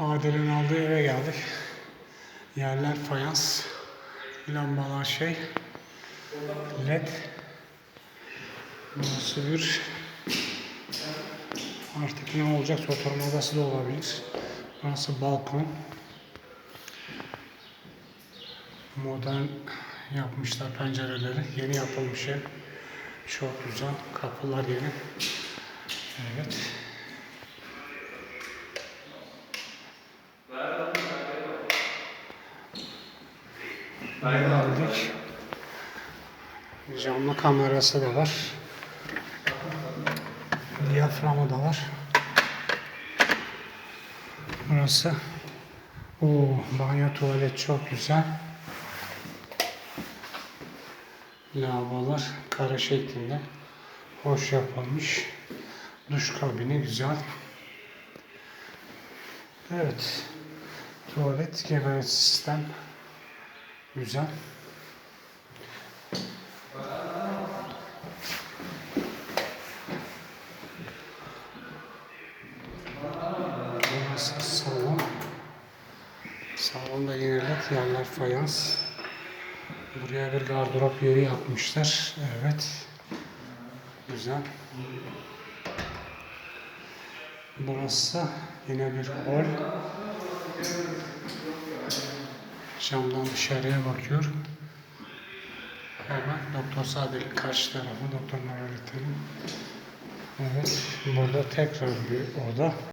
Adil'in aldığı eve geldik. Yerler fayans. Lambalar şey. LED. Burası bir artık ne olacak oturma odası da olabilir. Burası balkon. Modern yapmışlar pencereleri. Yeni yapılmış ev. Çok güzel. Kapılar yeni. Evet. Geldik. Camlı kamerası da var. Diyaframı da var. Burası. O banyo tuvalet çok güzel. Lavabolar kare şeklinde. Hoş yapılmış. Duş kabini güzel. Evet. Tuvalet genel sistem güzel. Burası salon. Salonda led yerler fayans. Buraya bir gardırop yeri yapmışlar. Evet. Güzel. Burası yine bir hol. Camdan dışarıya bakıyor. Hemen Doktor Sadel'in karşı tarafı Doktor Margareta'nın. Evet. Burada tekrar bir oda.